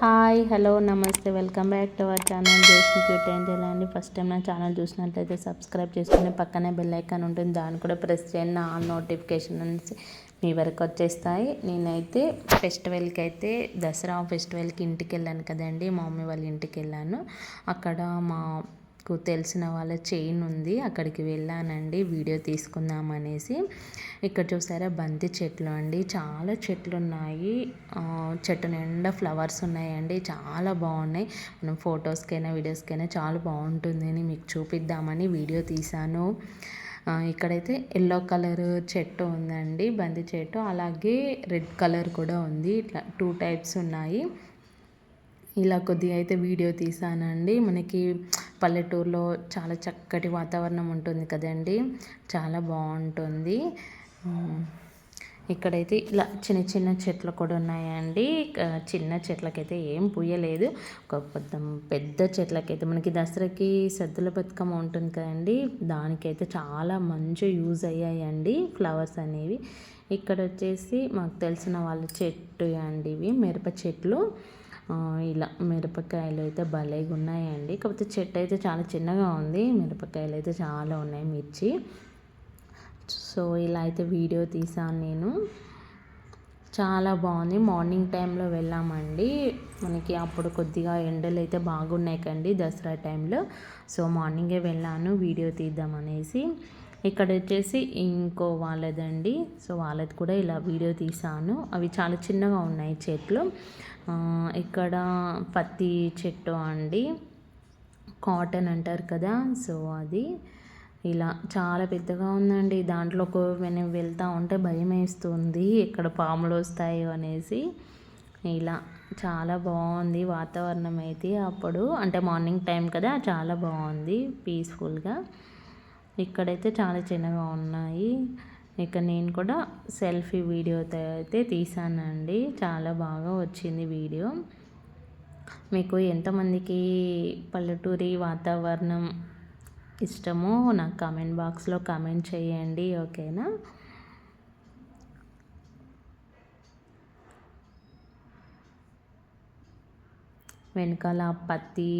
Hi hello నమస్తే welcome back to our channel Joshni cute angel అండి. First time నా channel చూసినట్లయితే subscribe చేసుకుని పక్కనే బెల్ ఐకాన్ ఉంటుంది. దాన్ని కూడా ప్రెస్ చేయండి. నా నోటిఫికేషన్ అనేసి మీ వరకు వచ్చేస్తాయి. నేనైతే ఫెస్టివల్కి అయితే దసరా ఫెస్టివల్కి ఇంటికి వెళ్ళాను కదండి. మా మమ్మీ వాళ్ళ ఇంటికి వెళ్ళాను. అక్కడ మా నాకు తెలిసిన వాళ్ళ చైన్ ఉంది అక్కడికి వెళ్ళానండి వీడియో తీసుకుందాం అనేసి. ఇక్కడ చూసారా బంతి చెట్లు అండి చాలా చెట్లు ఉన్నాయి చెట్టు నిండా ఫ్లవర్స్ ఉన్నాయండి చాలా బాగున్నాయి. మనం ఫొటోస్కైనా వీడియోస్కైనా చాలా బాగుంటుంది అని మీకు చూపిద్దామని వీడియో తీశాను. ఇక్కడైతే ఎల్లో కలర్ చెట్టు ఉందండి బంతి చెట్టు. అలాగే రెడ్ కలర్ కూడా ఉంది ఇట్లా టూ టైప్స్ ఉన్నాయి. ఇలా కొద్దిగా అయితే వీడియో తీసానండి మనకి పల్లెటూరులో చాలా చక్కటి వాతావరణం ఉంటుంది కదండి. చాలా బాగుంటుంది. ఇక్కడైతే ఇలా చిన్న చిన్న చెట్లు కూడా ఉన్నాయండి. చిన్న చెట్లకైతే ఏం పూయలేదు. ఒక పెద్ద చెట్లకైతే మనకి దసరాకి సద్దుల బతుకమ్మ ఉంటుంది కదండి. దానికైతే చాలా మంచి యూజ్ అయ్యాయండి ఫ్లవర్స్ అనేవి. ఇక్కడ వచ్చేసి మాకు తెలిసిన వాళ్ళ చెట్టు అండి ఇవి మిరప చెట్లు. ఇలా మిరపకాయలు అయితే భలేగా ఉన్నాయండి. కాకపోతే చెట్టు అయితే చాలా చిన్నగా ఉంది. మిరపకాయలు అయితే చాలా ఉన్నాయి మిర్చి. సో ఇలా అయితే వీడియో తీసాను నేను. చాలా బాగుంది. మార్నింగ్ టైంలో వెళ్ళామండి. మనకి అప్పుడు కొద్దిగా ఎండలు అయితే బాగున్నాయి కండి దసరా టైంలో. సో మార్నింగే వెళ్ళాను. వీడియో తీద్దామనేసి ఇక్కడ వచ్చేసి ఇంకో వాళ్ళదండి. సో వాళ్ళది కూడా ఇలా వీడియో తీసాను అవి చాలా చిన్నగా ఉన్నాయి చెట్లు ఇక్కడ పత్తి చెట్టు అండి. కాటన్ అంటారు కదా సో అది ఇలా చాలా పెద్దగా ఉందండి. దాంట్లోకి మేము వెళ్తూ ఉంటే భయం వేస్తుంది. ఇక్కడ పాములు వస్తాయో అనేసి. ఇలా చాలా బాగుంది వాతావరణం అయితే అప్పుడు. అంటే మార్నింగ్ టైం కదా చాలా బాగుంది పీస్ఫుల్గా. ఇక్కడైతే చాలా చిన్నగా ఉన్నాయి. ఇక నేను కూడా సెల్ఫీ వీడియో అయితే తీసానండి. చాలా బాగా వచ్చింది వీడియో. మీకు ఎంతమందికి పల్లెటూరి వాతావరణం ఇష్టమో నాకు కామెంట్ బాక్స్లో కామెంట్ చేయండి ఓకేనా? వెనకాల పత్తి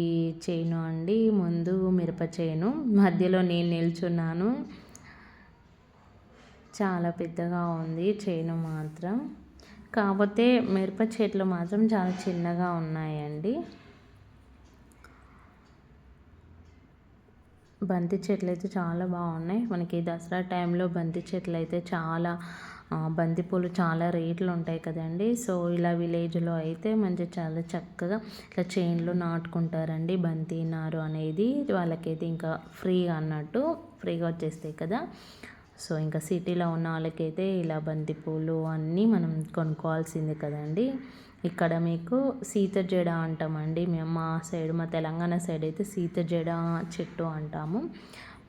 చేను అండి ముందు మిరప చేను. మధ్యలో నేను నిల్చున్నాను. చాలా పెద్దగా ఉంది చేను మాత్రం. కాకపోతే మిరప చెట్లు మాత్రం చాలా చిన్నగా ఉన్నాయండి. బంతి చెట్లు అయితే చాలా బాగున్నాయి. మనకి దసరా టైంలో బంతి చెట్లు అయితే చాలా బంతిపూలు చాలా రేట్లు ఉంటాయి కదండి. సో ఇలా విలేజ్లో అయితే మంచి చాలా చక్కగా ఇట్లా చైన్లు నాటుకుంటారండి బంతి నారు అనేది. వాళ్ళకైతే ఇంకా ఫ్రీగా అన్నట్టు ఫ్రీగా వచ్చేస్తాయి కదా. సో ఇంకా సిటీలో ఉన్న వాళ్ళకైతే ఇలా బంతిపూలు అన్నీ మనం కొనుక్కోవాల్సిందే కదండి. ఇక్కడ మీకు సీత జడ అంటామండి. మేము మా సైడ్ మా తెలంగాణ సైడ్ అయితే సీత జడ చెట్టు అంటాము.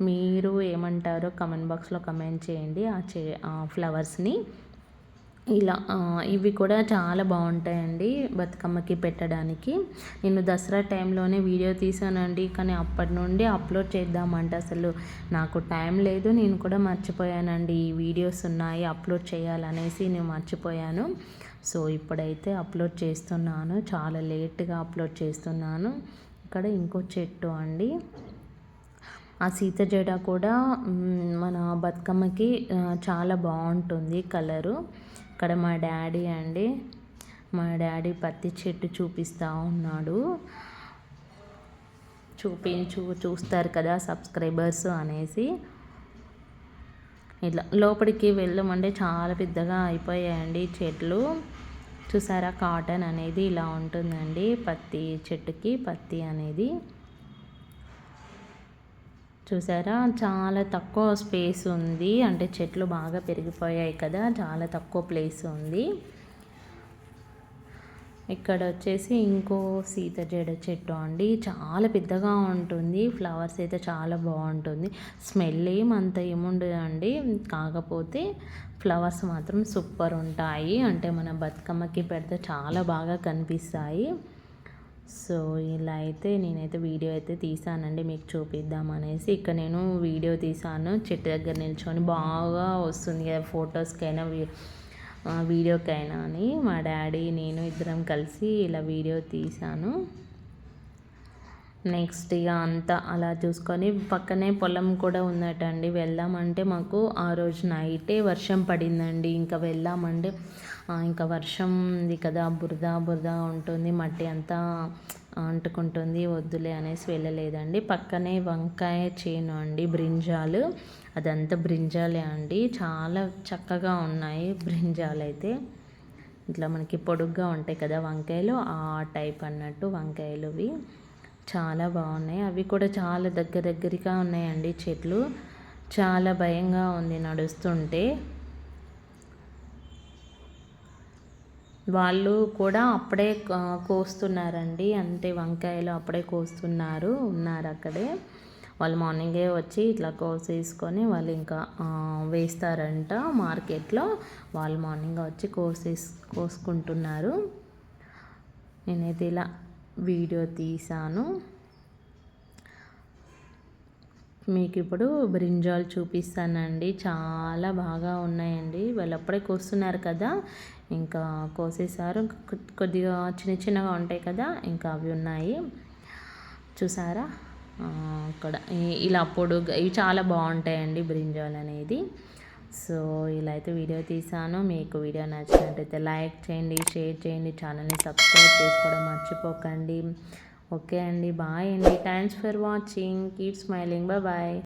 మీరు ఏమంటారో కమెంట్ బాక్స్లో కమెంట్ చేయండి. ఆ చే ఫ్లవర్స్ని ఇలా ఇవి కూడా చాలా బాగుంటాయండి బతుకమ్మకి పెట్టడానికి. నేను దసరా టైంలోనే వీడియో తీసానండి కానీ అప్పటి నుండి అప్లోడ్ చేద్దామంటే అసలు నాకు టైం లేదు. నేను కూడా మర్చిపోయానండి. ఈ వీడియోస్ ఉన్నాయి అప్లోడ్ చేయాలనేసి నేను మర్చిపోయాను. సో ఇప్పుడైతే అప్లోడ్ చేస్తున్నాను. చాలా లేట్గా అప్లోడ్ చేస్తున్నాను. ఇక్కడ ఇంకో చెట్టు అండి. ఆ సీత జడ కూడా మన బతుకమ్మకి చాలా బాగుంటుంది కలరు. ఇక్కడ మా డాడీ అండి. మా డాడీ పత్తి చెట్టు చూపిస్తూ ఉన్నాడు. చూపించు చూస్తారు కదా సబ్స్క్రైబర్స్ అనేసి. ఇట్లా లోపలికి వెళ్ళమంటే చాలా పెద్దగా అయిపోయాయండి చెట్లు. చూసారా కాటన్ అనేది ఇలా ఉంటుందండి. పత్తి చెట్టుకి పత్తి అనేది. చూసారా చాలా తక్కువ స్పేస్ ఉంది. అంటే చెట్లు బాగా పెరిగిపోయాయి కదా చాలా తక్కువ ప్లేస్ ఉంది. ఇక్కడ వచ్చేసి ఇంకో సీత జడ చెట్టు అండి. చాలా పెద్దగా ఉంటుంది. ఫ్లవర్స్ అయితే చాలా బాగుంటుంది. స్మెల్ ఏం అంత ఏముండదండి కాకపోతే ఫ్లవర్స్ మాత్రం సూపర్ ఉంటాయి. అంటే మన బతుకమ్మకి పెడితే చాలా బాగా కనిపిస్తాయి. సో ఇలా అయితే నేనైతే వీడియో అయితే తీసానండి. మీకు చూపిద్దాం అనేసి. ఇక్కడ నేను వీడియో తీసాను. చెట్టు దగ్గర నిల్చొని బాగా వస్తుంది కదా. ఫొటోస్కైనా వీడియోకైనా అని మా డాడీ నేను ఇద్దరం కలిసి ఇలా వీడియో తీశాను. నెక్స్ట్ ఇక అంతా అలా చూసుకొని పక్కనే పొలం కూడా ఉందటండి. వెళ్దామంటే మాకు ఆ రోజు నైటే వర్షం పడిందండి. ఇంకా వెళ్దామంటే ఇంకా వర్షం ఉంది కదా బురద బురద ఉంటుంది మట్టి అంతా అంటుకుంటుంది వద్దులే అనేసి వెళ్ళలేదండి. పక్కనే వంకాయ చేను అండి బ్రింజాలు. అదంతా బ్రింజాలే అండి. చాలా చక్కగా ఉన్నాయి బ్రింజాలు అయితే. ఇట్లా మనకి పొడుగ్గా ఉంటాయి కదా వంకాయలు ఆ టైప్ అన్నట్టు వంకాయలువి చాలా బాగున్నాయి. అవి కూడా చాలా దగ్గర దగ్గరగా ఉన్నాయండి చెట్లు. చాలా భయంగా ఉంది నడుస్తుంటే. వాళ్ళు కూడా అప్పుడే కోస్తున్నారండి. అంటే వంకాయలు అప్పుడే కోస్తున్నారు ఉన్నారు అక్కడే. వాళ్ళు మార్నింగే వచ్చి ఇట్లా కోసేసుకొని వాళ్ళు ఇంకా వేస్తారంట మార్కెట్లో. వాళ్ళు మార్నింగ్ వచ్చి కోసేసి కోసుకుంటున్నారు. నేనైతే ఇలా వీడియో తీసాను మీకు ఇప్పుడు బ్రింజాల్ చూపిస్తానండి. చాలా బాగా ఉన్నాయండి. వాళ్ళు అప్పుడే కోస్తున్నారు కదా. ఇంకా కోసేసారు కొద్దిగా చిన్న చిన్నగా ఉంటాయి కదా. ఇంకా అవి ఉన్నాయి. చూసారా? అక్కడ ఇలా పొడుగు ఇవి చాలా బాగుంటాయండి బ్రింజాల్ అనేది సో ఇలా అయితే వీడియో తీసాను. మీకు వీడియో నచ్చినట్టయితే లైక్ చేయండి షేర్ చేయండి ఛానల్ని సబ్స్క్రైబ్ చేసుకోవడం మర్చిపోకండి. ఓకే అండి బాయ్ అండి. Thanks for watching. Keep smiling. Bye bye.